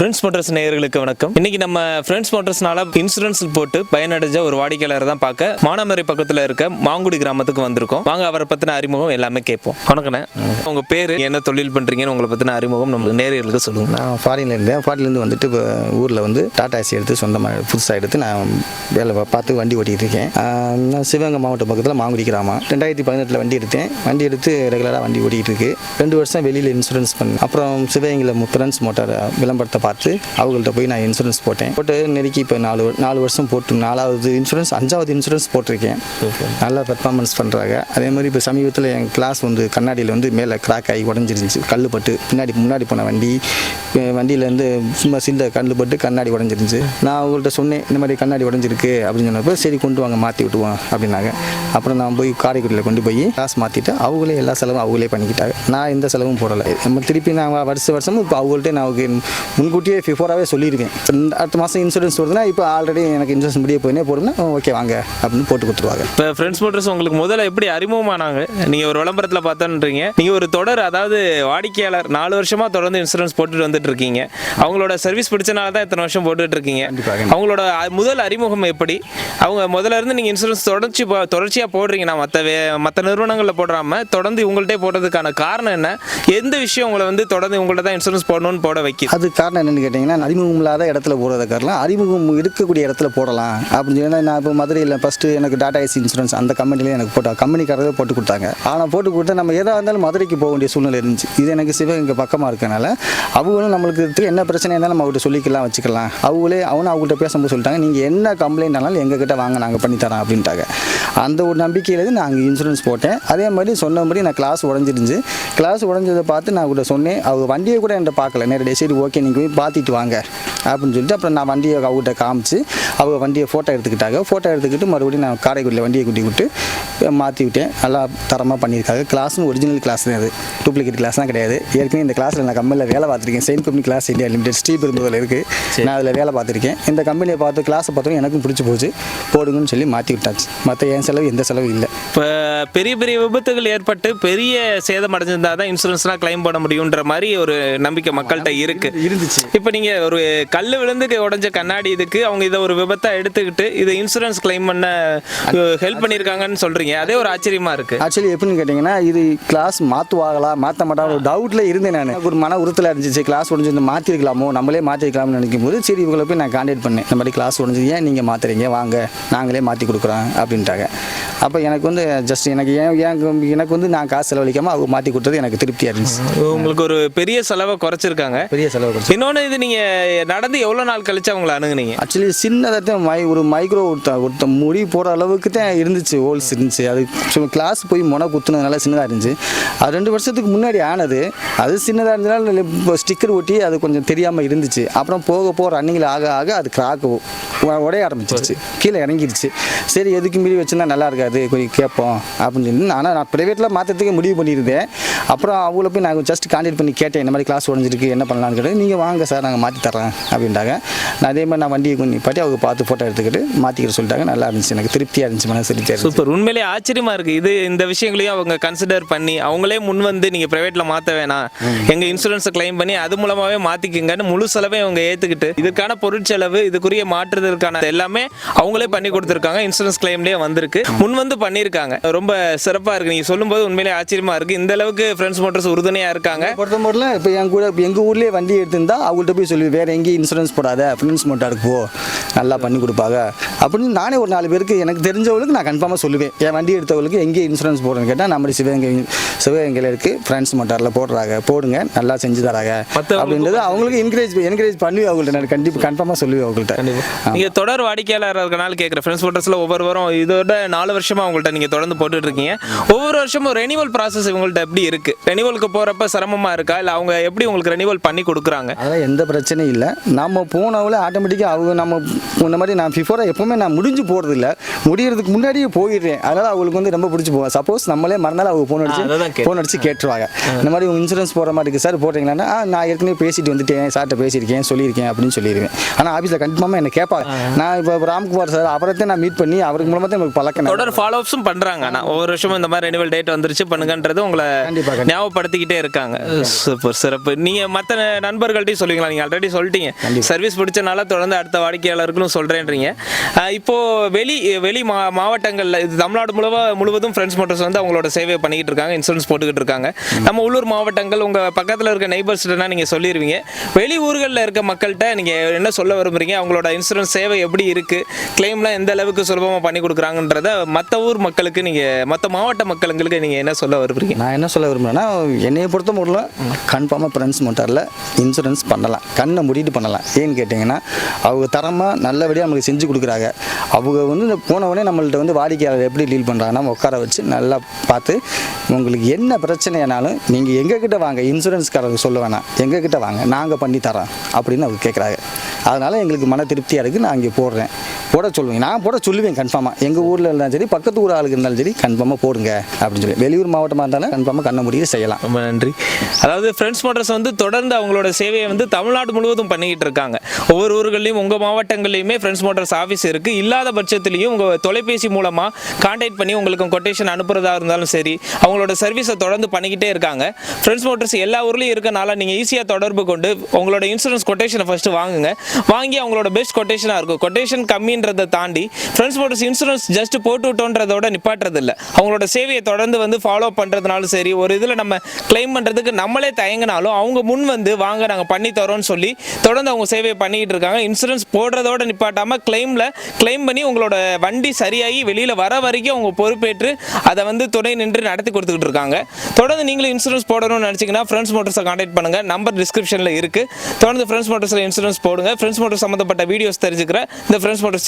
Friends motors நேயர்களுக்கு வணக்கம். இன்னைக்கு நம்ம ஃப்ரெண்ட்ஸ் மோட்டர்ஸ்னால இன்சூரன்ஸ் போட்டு பயனடைஞ்ச ஒரு வாடிக்கையாளர் தான் பார்க்க மானாமரை பக்கத்தில் இருக்க மாங்குடி கிராமத்துக்கு வந்திருக்கோம். வாங்க அவரை பத்தின அறிமுகம் எல்லாமே கேட்போம். வணக்கண்ணே. உங்க பேரு என்ன தொழில் பண்றீங்கன்னு உங்களை பத்தின அறிமுகம் நம்ம நேயர்களுக்கு சொல்லுங்க. நான் ஃபாரின்ல இருந்தேன் ஃபாரின்லேருந்து வந்துட்டு இப்போ ஊரில் வந்து டாடா ஏசி எடுத்து சொந்தமாக புதுசாக எடுத்து நான் வேலை பார்த்து வண்டி ஓட்டிகிட்டு இருக்கேன். நான் சிவகங்கை மாவட்டம் பக்கத்தில் மாங்குடி கிராமம். ரெண்டாயிரத்தி பதினெட்டில் வண்டி எடுத்தேன். வண்டி எடுத்து ரெகுலராக வண்டி ஓட்டிகிட்டு இருக்கு. ரெண்டு வருஷம் வெளியில் இன்சூரன்ஸ் பண்ணேன். அப்புறம் சிவகங்கையில் ஃப்ரெண்ட்ஸ் மோட்டார் விளம்பரத்தை பார்த்து அவங்கள்ட்ட போய் நான் இன்சூரன்ஸ் போட்டேன். போட்டு நெருக்கி இப்போ நாலு நாலு வருஷம் போட்டு நாலாவது இன்சூரன்ஸ் அஞ்சாவது இன்சூரன்ஸ் போட்டிருக்கேன். நல்லா பெர்ஃபார்மன்ஸ் பண்ணுறாங்க அதே மாதிரி இப்போ சமீபத்தில் என் கிளாஸ் வந்து கண்ணாடியில் வந்து மேலே கிராக் ஆகி உடஞ்சிருந்துச்சு. கல் பட்டு பின்னாடி முன்னாடி போன வண்டி. வண்டியிலேருந்து சும்மா சில்ல கல் பட்டு கண்ணாடி உடஞ்சிருந்துச்சு. நான் அவங்கள்ட்ட சொன்னேன் இந்த மாதிரி கண்ணாடி உடஞ்சிருக்கு. அப்படின்னு சொன்னப்போ சரி கொண்டு வாங்க மாற்றி விட்டுவோம் அப்படின்னாங்க. அப்புறம் நான் போய் காரைக்குடியில் கொண்டு போய் கிளாஸ் மாற்றிட்டு அவங்களே எல்லா செலவும் அவங்களே பண்ணிக்கிட்டாங்க. நான் எந்த செலவும் போடலை. நம்ம திருப்பி நான் வருஷ வருஷமும் இப்போ அவங்கள்ட்ட நான் அவங்க முன்கூட்டியே பிஃபோராகவே சொல்லியிருக்கேன். அடுத்த மாதம் இன்சூரன்ஸ் வருதுன்னா இப்போ ஆல்ரெடி எனக்கு இன்சூரன்ஸ் முடிய போயினே போடும்னா ஓகே வாங்க அப்படின்னு போட்டு கொடுத்துருவாங்க. இப்போ ஃப்ரெண்ட்ஸ் மோட்டர்ஸ் உங்களுக்கு முதல்ல எப்படி அறிமுகமானாங்க? நீங்க ஒரு விளம்பரத்தில் பார்த்தோன்றீங்க. நீங்க ஒரு தொடர் அதாவது வாடிக்கையாளர் நாலு வருஷமா தொடர்ந்து இன்சூரன்ஸ் போட்டுட்டு வந்துட்டு இருக்கீங்க. அவங்களோட சர்வீஸ் பிடிச்சனால தான் இத்தனை வருஷம் போட்டுட்டு இருக்கீங்க. அவங்களோட முதல் அறிமுகம் எப்படி? அவங்க முதல்ல இருந்து நீங்க இன்சூரன்ஸ் தொடர்ச்சி போ- தொடர்ச்சியா போடுறீங்கன்னா மற்ற மற்ற நிறுவனங்களில் போடாம தொடர்ந்து உங்கள்கிட்ட போடுறதுக்கான காரணம் என்ன? எந்த விஷயம் உங்களை வந்து தொடர்ந்து உங்கள்ட்ட தான் இன்சூரன்ஸ் போடணும்னு போட வைக்குது? அது காரணம் என்னென்னு கேட்டிங்கன்னா அறிமுகம் இல்லாத இடத்துல போடுறத காரணம் அறிமுகம் இருக்கக்கூடிய இடத்துல போடலாம் அப்படின்னு சொல்லி நான் இப்போ மதுரையில் ஃபஸ்ட்டு எனக்கு டாடா ஏசி இன்சூரன்ஸ் அந்த கம்பெனிலே எனக்கு போட்டா கம்பெனிக்காரர்கள் போட்டு கொடுத்தாங்க. ஆனால் போட்டு கொடுத்தா நம்ம எதாக இருந்தாலும் மதுரைக்கு போக வேண்டிய சூழ்நிலை இருந்துச்சு. இது எனக்கு சிவகங்கை பக்கமாக இருக்கனால அவங்களும் நம்மளுக்கு என்ன பிரச்சனை இருந்தாலும் நம்ம அவர்கிட்ட சொல்லிக்கலாம் வச்சுக்கலாம். அவங்களே அவனும் அவங்கள்ட்ட பேசும்போது சொல்லிட்டாங்க நீங்கள் என்ன கம்ப்ளைண்ட் ஆனாலும் எங்ககிட்ட வாங்க நாங்கள் பண்ணித்தரோம் அப்படின்ட்டாங்க. அந்த ஒரு நம்பிக்கையில் அங்கே இன்சூரன்ஸ் போட்டேன். அதே மாதிரி சொன்னபடி நான் கிளாஸ் உடஞ்சிருந்துச்சு. கிளாஸ் உடஞ்சதை பார்த்து நான் அவர்கிட்ட சொன்னேன். அவங்க வண்டியை கூட என்கிட்ட பார்க்கல. நேரடியாக சரி ஓகே நீங்கள் போய் பார்த்துட்டு வாங்க அப்படின்னு சொல்லிட்டு அப்புறம் நான் வண்டியை அவங்ககிட்ட காமிச்சு அவங்க வண்டியை ஃபோட்டோ எடுத்துக்கிட்டாங்க. ஃபோட்டோ எடுத்துக்கிட்டு மறுபடியும் நான் காரைக்குடியில் வண்டியை கூட்டி விட்டு மாற்றி விட்டேன். நல்லா தரமாக பண்ணியிருக்காங்க. கிளாஸும் ஒரிஜினல் கிளாஸ் தான் அது. டூப்ளிகேட் கிளாஸ்லாம் கிடையாது. ஏற்கனவே இந்த கிளாஸில் நான் கம்பெனியில் வேலை பார்த்துருக்கேன். Chain company glass India limited ஸ்ரீபெரும்புதில் இருக்குது நான் அதில் வேலை பார்த்துருக்கேன். இந்த கம்பெனியை பார்த்து கிளாஸை பார்த்தோம் எனக்கும் பிடிச்சி போச்சு. போடுங்கன்னு சொல்லி மாற்றி விட்டாச்சு. மற்ற என் செலவு எந்த செலவும் இல்லை. இப்போ பெரிய பெரிய விபத்துகள் ஏற்பட்டு பெரிய சேதம் அடைஞ்சிருந்தா தான் இன்சூரன்ஸ்லாம் கிளைம் பண்ண முடியுன்ற மாதிரி ஒரு நம்பிக்கை மக்கள்கிட்ட இருக்கு. இருந்துச்சு. இப்போ நீங்க ஒரு கல் விழுந்து உடைஞ்ச கண்ணாடி இதுக்கு அவங்க இதை ஒரு விபத்தா எடுத்துக்கிட்டு இதை இன்சூரன்ஸ் கிளைம் பண்ண ஹெல்ப் பண்ணியிருக்காங்கன்னு சொல்றீங்க. அதே ஒரு ஆச்சரியமா இருக்கு. ஆக்சுவலி எப்படின்னு கேட்டிங்கன்னா இது கிளாஸ் மாற்றுவாங்களா மாற்ற மாட்டாங்க ஒரு டவுட்டில் இருந்தேன் நான். ஒரு மன உறுத்தலாக இருந்துச்சு. கிளாஸ் உடஞ்சிருந்து மாற்றிருக்கலாமோ நம்மளே மாற்றிருக்கலாம்னு நினைக்கும் போது சரி இவங்களை போய் நான் கான்டாக்ட் பண்ணேன். இந்த மாதிரி கிளாஸ் உடஞ்சது ஏன் நீங்கள் மாற்றுறீங்க வாங்க நாங்களே மாற்றி கொடுக்குறோம் அப்படின்ட்டாங்க. அப்போ எனக்கு வந்து ஜஸ்ட் எனக்கு ஏன் எனக்கு வந்து நான் காசு செலவழிக்காமல் அவங்க மாற்றி கொடுத்தது எனக்கு திருப்தியாக இருந்துச்சு. உங்களுக்கு ஒரு பெரிய செலவை குறைச்சிருக்காங்க. பெரிய செலவு இன்னொன்று இது நீங்க நடந்து எவ்வளவு நாள் கழிச்சு அவங்கள அணுகுனீங்க? ஆக்சுவலி சின்னதாக தான் மை ஒரு மைக்ரோ ஒருத்த ஒருத்த முடி போகிற அளவுக்கு தான் இருந்துச்சு ஹோல்ஸ் இருந்துச்சு. அது சும்மா கிளாஸ் போய் முனை குத்துனதுனால சின்னதாக இருந்துச்சு. அது ரெண்டு வருஷத்துக்கு முன்னாடி ஆனது அது சின்னதாக இருந்ததுனால இப்போ ஸ்டிக்கர் ஒட்டி அது கொஞ்சம் தெரியாமல் இருந்துச்சு. அப்புறம் போக போக ரன்னிங்கில் ஆக ஆக அது கிராக் உடைய ஆரம்பிச்சிருச்சு. கீழே இறங்கிருச்சு. சரி எதுக்கு மீறி வச்சுருந்தா நல்லா இருக்காது. கொஞ்சம் கேட்போம் அப்படின்னு சொல்லி. ஆனால் நான் ப்ரைவேட்டில் மாற்றத்துக்கு முடிவு பண்ணியிருந்தேன். அப்புறம் அவங்கள போய் நான் ஜஸ்ட் கான்டாக்ட் பண்ணி கேட்டேன் இந்த மாதிரி கிளாஸ் உடஞ்சிருக்கு என்ன பண்ணலான்னு கேட்டேன் நீங்கள் வாங்க சார் நாங்கள் மாற்றி தர்றேன் அப்படின்ட்டாங்க. நான் அதே மாதிரி நான் வண்டியை கொஞ்சம் நிப்பாட்டி அவங்க பார்த்து ஃபோட்டோ எடுத்துக்கிட்டு மாற்றிக்கிற சொல்லிட்டாங்க. நல்லா இருந்துச்சு எனக்கு திருப்தியாக இருந்துச்சு மனசு திருப்தியாக சூப்பர் உண்மையிலேயே ஆச்சரியமா இருக்கு. இது இந்த விஷயங்களையும் அவங்க கன்சிடர் பண்ணி அவங்களே முன் வந்து நீங்க பிரைவேட்ல மாத்த வேணாம். எங்க இன்சூரன்ஸை கிளைம் பண்ணி அது மூலமாவே மாத்திக்கங்கன்னு முழு செலவை அவங்க ஏத்துக்கிட்டு இதுக்கான பொருட்செலவு இதுக்குரிய மாற்றுதலுக்கான எல்லாமே அவங்களே பண்ணி கொடுத்துருக்காங்க. இன்சூரன்ஸ் கிளைம்லயே வந்திருக்கு. முன் வந்து பண்ணியிருக்காங்க. ரொம்ப சிறப்பா இருக்கு. நீங்க சொல்லும்போது உண்மையிலேயே ஆச்சரியமா இருக்கு. இந்த அளவுக்கு ஃப்ரெண்ட்ஸ் மோட்டர்ஸ் உறுதுணையா இருக்காங்க. பொறுத்த மட்டும் இப்போ என் கூட எங்கள் ஊர்லேயே வண்டி எடுத்திருந்தா அவங்கள்ட்ட போய் சொல்லி வேறு எங்கேயும் இன்சூரன்ஸ் போடாத. ஃப்ரெண்ட்ஸ் மோட்டாருக்கு போ. நல்லா பண்ணி கொடுப்பாங்க. அப்படின்னு நானே ஒரு நாலு பேருக்கு எனக்கு தெரிஞ்சவங்களுக்கு நான் கன்ஃபார்மாக சொல்லுவேன். என் வண்டி எடுத்தவங்களுக்கு எங்கே இன்சூரன்ஸ் போடுறேன்னு கேட்டால் நம்ம சிவகங்கை சிவகங்கையில் இருக்குது ஃப்ரெண்ட்ஸ் மோட்டாரில் போடுறாங்க. போடுங்க. நல்லா செஞ்சு தராங்க. அப்படின்றது அவங்களுக்கு என்கரேஜ் என்கரேஜ் பண்ணி அவங்கள்ட்ட. நான் கண்டிப்பாக கன்ஃபார்மாக சொல்லுவேன் அவங்கள்ட்ட. நீங்க தொடர் வாடிக்கையாளர் இருக்கனால கேட்குற ஃப்ரெண்ட்ஸ் மோட்டர்ஸ்ல ஒவ்வொரு வாரம் இதோட நாலு வருஷமா உங்கள்ட்ட நீங்க தொடர்ந்து போட்டுட்டு இருக்கீங்க ஒவ்வொரு வருஷமும் ரெனிவல் ப்ராசஸ் இவங்கள்ட்ட எப்படி இருக்கு? ரெனிவலுக்கு போறப்ப சிரமமா இருக்கா? இல்ல அவங்க எப்படி உங்களுக்கு ரெனிவல் பண்ணி கொடுக்குறாங்க? அதெல்லாம் எந்த பிரச்சனையும் இல்லை. நம்ம போனவள ஆட்டோமேட்டிக்காக அவங்க நம்ம இந்த மாதிரி நான் பிஃபோராக எப்போவுமே நான் முடிஞ்சு போகிறது இல்லை முடியறதுக்கு முன்னாடியே போயிடுறேன். அதனால் அவங்களுக்கு வந்து ரொம்ப பிடிச்சி போவேன் சப்போஸ் நம்மளே மறந்தாலும் அவங்க ஃபோன் அடிச்சு. ஃபோன் அடிச்சு கேட்டுருவாங்க. இந்த மாதிரி உங்கள் இன்சூரன்ஸ் போகிற மாதிரி இருக்குது சார் போடுறீங்களான்னா? "ஆ, நான் ஏற்கனவே பேசிட்டு வந்துட்டேன். சார்கிட்ட பேசியிருக்கேன். சொல்லியிருக்கேன். அப்படின்னு சொல்லிடுவேன். ஆனால் ஆஃபீஸில் கன்ஃபார்மாக என்ன கேட்பாங்க. நான் இப்போ ராம்குமார் சார் அவரத்தை நான் மீட் பண்ணி அவருக்கு மூலமாக தான் எனக்கு பழக்கம். தொடர் ஃபாலோ அப்ஸும் பண்றாங்க. ஆனா ஒவ்வொரு வருஷமும் இந்த மாதிரி ரெனிவல் டேட் வந்துருச்சு பண்ணுங்கன்றது உங்களை. ஞாபகப்படுத்திக்கிட்டே இருக்காங்க. சூப்பர் சிறப்பு. நீங்க மத்த நண்பர்கள்ட்டையும் சொல்லுவீங்களா? நீங்க ஆல்ரெடி சொல்லிட்டீங்க. சர்வீஸ் பிடிச்சனால தொடர்ந்து அடுத்த வாடிக்கையாளருக்கும் சொல்றேன்றீங்க. அஹ் இப்போ வெளி வெளி மா மாவட்டங்கள்ல இது தமிழ்நாடு முழுவ முழுவதும் ஃப்ரெண்ட்ஸ் மோட்டர்ஸ் வந்து அவங்களோட சேவையை பண்ணிக்கிட்டு இருக்காங்க இன்சூரன்ஸ் போட்டுக்கிட்டு இருக்காங்க. நம்ம உள்ளூர் மாவட்டங்கள் உங்க பக்கத்துல இருக்க நெய்பர்ஸ்னா நீங்க சொல்லிடுவீங்க வெளி ஊர்களில் இருக்க மக்கள்கிட்ட நீங்க என்ன சொல்ல விரும்புறீங்க? அவங்களோட இன்சூரன்ஸ் சேவை எப்படி இருக்கு? கிளைம்லாம் எந்த அளவுக்கு சுலபமா பண்ணி கொடுக்குறாங்கன்றத மற்ற ஊர் மக்களுக்கு நீங்கள் மற்ற மாவட்ட மக்களுங்களுக்கு நீங்கள் என்ன சொல்ல விரும்புறீங்க? நான் என்ன சொல்ல விரும்புகிறேன்னா என்னையை பொறுத்த முடியல கன்ஃபார்மாக ஃப்ரெண்ட்ஸ் மோட்டாரில் இன்சூரன்ஸ் பண்ணலாம். கண்ணை முடிட்டு பண்ணலாம். ஏன்னு கேட்டிங்கன்னா அவங்க தரமாக நல்லபடியாக நமக்கு செஞ்சு கொடுக்குறாங்க. அவங்க வந்து இந்த போனவொடனே நம்மள்ட்ட வந்து வாடிக்கையாளர் எப்படி டீல் பண்ணுறாங்கன்னா உட்கார வச்சு நல்லா பார்த்து உங்களுக்கு என்ன பிரச்சனையானாலும் நீங்கள் எங்ககிட்ட வாங்க இன்சூரன்ஸ்காரருக்கு சொல்ல வேணாம். எங்ககிட்ட வாங்க நாங்கள் பண்ணி தரோம் அப்படின்னு அவங்க கேட்குறாங்க அதனால் எங்களுக்கு மன திருப்தியாக இருக்குது நான் இங்கே போடுறேன். போட சொல்லுவேன் நான் போட சொல்லுவேன் கன்ஃபார்மாக எங்கள் ஊரில் இருந்தாலும் சரி பக்கத்து ஊர் ஆளுக்கு இருந்தாலும் சரி கன்ஃபார்மாக போடுங்க அப்படின்னு சொல்லி. வெளியூர் மாவட்டமாக இருந்தாலும் கன்ஃபார்மாக கண்ண முடிய செய்யலாம். ரொம்ப நன்றி. அதாவது ஃப்ரெண்ட்ஸ் மோட்டர்ஸ் வந்து தொடர்ந்து அவங்களோட சேவையை வந்து தமிழ்நாடு முழுவதும் பண்ணிக்கிட்டு இருக்காங்க. ஒவ்வொரு ஊர்களையும் உங்கள் மாவட்டங்கள்லையுமே ஃப்ரெண்ட்ஸ் மோட்டர்ஸ் ஆஃபீஸ் இருக்குது இல்லாத பட்சத்துலையும் உங்கள் தொலைபேசி மூலமாக கான்டாக்ட் பண்ணி உங்களுக்கு கொட்டேஷன் அனுப்புறதா இருந்தாலும் சரி அவங்களோட சர்வீஸை தொடர்ந்து பண்ணிக்கிட்டே இருக்காங்க. ஃப்ரெண்ட்ஸ் மோட்டர்ஸ் எல்லா ஊர்லேயும் இருக்கனால நீங்கள் ஈஸியாக தொடர்பு கொண்டு உங்களோட இன்சூரன்ஸ் கொட்டேஷனை ஃபஸ்ட்டு வாங்குங்க. வாங்கி அவங்களோட பெஸ்ட் கொட்டேஷனாக இருக்கும். கொட்டேஷன் கம்மி அப்படின்றத தாண்டி ஃப்ரெண்ட்ஸ் மோட்டர்ஸ் இன்சூரன்ஸ் ஜஸ்ட் போட்டு விட்டோன்றதோட நிப்பாட்டுறது இல்லை அவங்களோட சேவையை தொடர்ந்து வந்து ஃபாலோ பண்ணுறதுனாலும் சரி ஒரு இதில் நம்ம கிளைம் பண்ணுறதுக்கு நம்மளே தயங்கினாலும் அவங்க முன் வந்து வாங்க நாங்கள் பண்ணி தரோம்னு சொல்லி தொடர்ந்து அவங்க சேவையை பண்ணிக்கிட்டு இருக்காங்க. இன்சூரன்ஸ் போடுறதோட நிப்பாட்டாமல் கிளைமில் கிளைம் பண்ணி உங்களோட வண்டி சரியாகி வெளியில் வர வரைக்கும் அவங்க பொறுப்பேற்று அதை வந்து துணை நின்று நடத்தி கொடுத்துக்கிட்டு இருக்காங்க. தொடர்ந்து நீங்களும் இன்சூரன்ஸ் போடணும்னு நினச்சிங்கன்னா ஃப்ரெண்ட்ஸ் மோட்டர்ஸை கான்டாக்ட் பண்ணுங்கள் நம்பர் டிஸ்கிரிப்ஷனில் இருக்குது தொடர்ந்து ஃப்ரெண்ட்ஸ் மோட்டர்ஸில் இன்சூரன்ஸ் போடுங்க. ஃப்ரெண்ட்ஸ் மோட்டர் சம்மந்தப்பட்ட வீடியோஸ் தெரிஞ்சுக்கிற இந்த ஃப்ரெண்ட்ஸ் மோட்டர்ஸ்